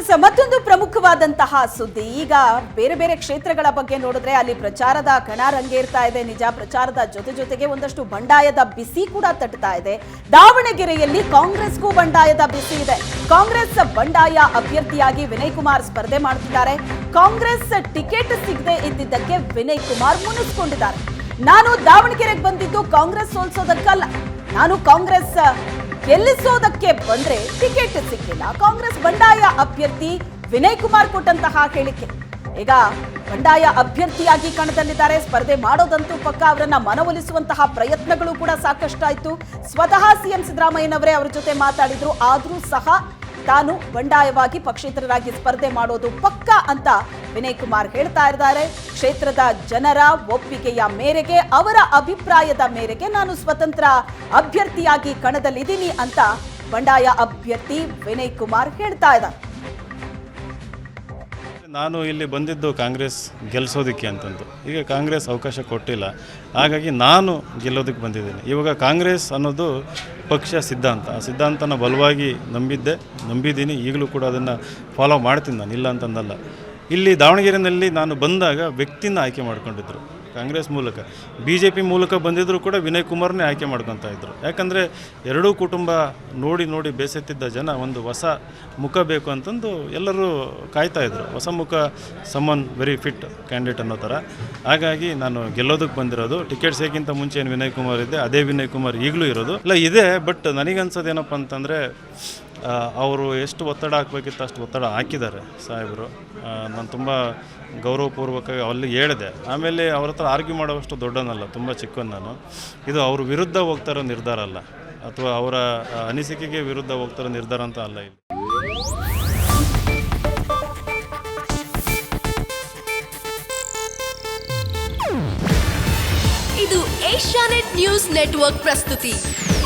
S ಮತ್ತೊಂದು ಪ್ರಮುಖವಾದಂತಹ ಸುದ್ದಿ. ಈಗ ಬೇರೆ ಬೇರೆ ಕ್ಷೇತ್ರಗಳ ಬಗ್ಗೆ ನೋಡಿದ್ರೆ ಅಲ್ಲಿ ಪ್ರಚಾರದ ಕಣ ರಂಗೇರ್ತಾ ಇದೆ. ನಿಜ ಪ್ರಚಾರದ ಜೊತೆ ಜೊತೆಗೆ ಒಂದಷ್ಟು ಬಂಡಾಯದ ಬಿಸಿ ಕೂಡ ತಟ್ತಾ ಇದೆ. ದಾವಣಗೆರೆಯಲ್ಲಿ ಕಾಂಗ್ರೆಸ್ಗೂ ಬಂಡಾಯದ ಬಿಸಿ ಇದೆ. ಕಾಂಗ್ರೆಸ್ ಬಂಡಾಯ ಅಭ್ಯರ್ಥಿಯಾಗಿ ವಿನಯ್ ಕುಮಾರ್ ಸ್ಪರ್ಧೆ ಮಾಡುತ್ತಿದ್ದಾರೆ. ಕಾಂಗ್ರೆಸ್ ಟಿಕೆಟ್ ಸಿಗದೆ ಇದ್ದಿದ್ದಕ್ಕೆ ವಿನಯ್ ಕುಮಾರ್ ಮುನಿಸ್ಕೊಂಡಿದ್ದಾರೆ. ನಾನು ದಾವಣಗೆರೆಗೆ ಬಂದಿದ್ದು ಕಾಂಗ್ರೆಸ್ ಸೋಲ್ಸೋದಕ್ಕಲ್ಲ. ನಾನು ಕಾಂಗ್ರೆಸ್ ಗೆಲ್ಲಿಸೋದಕ್ಕೆ ಬಂದ್ರೆ ಟಿಕೆಟ್ ಸಿಕ್ಕಿಲ್ಲ. ಕಾಂಗ್ರೆಸ್ ಬಂಡಾಯ ಅಭ್ಯರ್ಥಿ ವಿನಯ್ ಕುಮಾರ್ ಕೊಟ್ಟಂತಹ ಹೇಳಿಕೆ. ಈಗ ಬಂಡಾಯ ಅಭ್ಯರ್ಥಿಯಾಗಿ ಕಣದಲ್ಲಿದ್ದಾರೆ. ಸ್ಪರ್ಧೆ ಮಾಡೋದಂತೂ ಪಕ್ಕ ಅವರನ್ನ ಮನವೊಲಿಸುವಂತಹ ಪ್ರಯತ್ನಗಳು ಕೂಡ ಸಾಕಷ್ಟಾಯ್ತು. ಸ್ವತಃ ಸಿಎಂ ಸಿದ್ದರಾಮಯ್ಯನವರೇ ಅವರ ಜೊತೆ ಮಾತಾಡಿದ್ರು. ಆದ್ರೂ ಸಹ ತಾನು ಬಂಡಾಯವಾಗಿ ಪಕ್ಷೇತರರಾಗಿ ಸ್ಪರ್ಧೆ ಮಾಡೋದು ಪಕ್ಕ ಅಂತ ವಿನಯ್ ಕುಮಾರ್ ಹೇಳ್ತಾ ಇದ್ದಾರೆ, ಕ್ಷೇತ್ರದ ಜನರ ಒಪ್ಪಿಗೆಯ ಮೇರೆಗೆ, ಅವರ ಅಭಿಪ್ರಾಯದ ಮೇರೆಗೆ ನಾನು ಸ್ವತಂತ್ರ ಅಭ್ಯರ್ಥಿಯಾಗಿ ಕಣದಲ್ಲಿದ್ದೀನಿ ಅಂತ ಬಂಡಾಯ ಅಭ್ಯರ್ಥಿ ವಿನಯ್ ಕುಮಾರ್ ಹೇಳ್ತಾ ಇದ್ದಾರೆ. ನಾನು ಇಲ್ಲಿ ಬಂದಿದ್ದು ಕಾಂಗ್ರೆಸ್ ಗೆಲ್ಲಿಸೋದಕ್ಕೆ ಅಂತಂದು. ಈಗ ಕಾಂಗ್ರೆಸ್ ಅವಕಾಶ ಕೊಟ್ಟಿಲ್ಲ. ಹಾಗಾಗಿ ನಾನು ಗೆಲ್ಲೋದಕ್ಕೆ ಬಂದಿದ್ದೀನಿ. ಇವಾಗ ಕಾಂಗ್ರೆಸ್ ಅನ್ನೋದು ಪಕ್ಷ ಸಿದ್ಧಾಂತ. ಆ ಸಿದ್ಧಾಂತನ ಬಲವಾಗಿ ನಂಬಿದ್ದೆ, ನಂಬಿದ್ದೀನಿ. ಈಗಲೂ ಕೂಡ ಅದನ್ನು ಫಾಲೋ ಮಾಡ್ತೀನಿ ನಾನು. ಇಲ್ಲ ಅಂತಂದಲ್ಲ. ಇಲ್ಲಿ ದಾವಣಗೆರೆಯಲ್ಲಿ ನಾನು ಬಂದಾಗ ವ್ಯಕ್ತಿನ ಆಯ್ಕೆ ಮಾಡ್ಕೊಂಡಿದ್ರು. ಕಾಂಗ್ರೆಸ್ ಮೂಲಕ. ಬಿ ಜೆ ಪಿ ಮೂಲಕ ಬಂದಿದ್ದರೂ ಕೂಡ ವಿನಯ್ ಕುಮಾರ್ನೇ ಆಯ್ಕೆ ಮಾಡ್ಕೊತಾ ಇದ್ದರು ಯಾಕಂದರೆ ಎರಡೂ ಕುಟುಂಬ ನೋಡಿ ನೋಡಿ ಬೇಸತ್ತಿದ್ದ ಜನ ಒಂದು ಹೊಸ ಮುಖ ಬೇಕು ಅಂತಂದು ಎಲ್ಲರೂ ಕಾಯ್ತಾ ಇದ್ದರು ಹೊಸ ಮುಖ ಸಮನ್ ವೆರಿ ಫಿಟ್ ಕ್ಯಾಂಡಿಡೇಟ್ ಅನ್ನೋ ಥರ. ಹಾಗಾಗಿ ನಾನು ಗೆಲ್ಲೋದಕ್ಕೆ ಬಂದಿರೋದು. ಟಿಕೆಟ್ ಸಿಗೋಕ್ಕಿಂತ ಮುಂಚೆ ಏನು ವಿನಯ್ ಕುಮಾರ್ ಇದೆ ಅದೇ ವಿನಯ್ ಕುಮಾರ್ ಈಗಲೂ ಇರೋದು. ಇಲ್ಲ, ಇದೆ ಬಟ್ ನನಗನ್ಸೋದೇನಪ್ಪ ಅಂತಂದರೆ ಅವರು ಎಷ್ಟು ಒತ್ತಡ ಹಾಕಬೇಕಿತ್ತು ಅಷ್ಟು ಒತ್ತಡ ಹಾಕಿದ್ದಾರೆ ಸಾಹೇಬರು. ನಾನು ತುಂಬ ಗೌರವಪೂರ್ವಕವಾಗಿ ಅಲ್ಲಿ ಹೇಳಿದೆ. ಆಮೇಲೆ ಅವ್ರ ಹತ್ರ ಆರ್ಗ್ಯೂ ಮಾಡೋವಷ್ಟು ದೊಡ್ಡನಲ್ಲ, ತುಂಬ ಚಿಕ್ಕವನು ನಾನು. ಇದು ಅವ್ರ ವಿರುದ್ಧ ಹೋಗ್ತಾರೋ ನಿರ್ಧಾರ ಅಲ್ಲ. ಅಥವಾ ಅವರ ಅನಿಸಿಕೆಗೆ ವಿರುದ್ಧ ಹೋಗ್ತಾರೋ ನಿರ್ಧಾರ ಅಂತ ಅಲ್ಲ ಇಲ್ಲಿ. ಇದು ಏಷ್ಯಾನೆಟ್ ನ್ಯೂಸ್ ನೆಟ್ವರ್ಕ್ ಪ್ರಸ್ತುತಿ.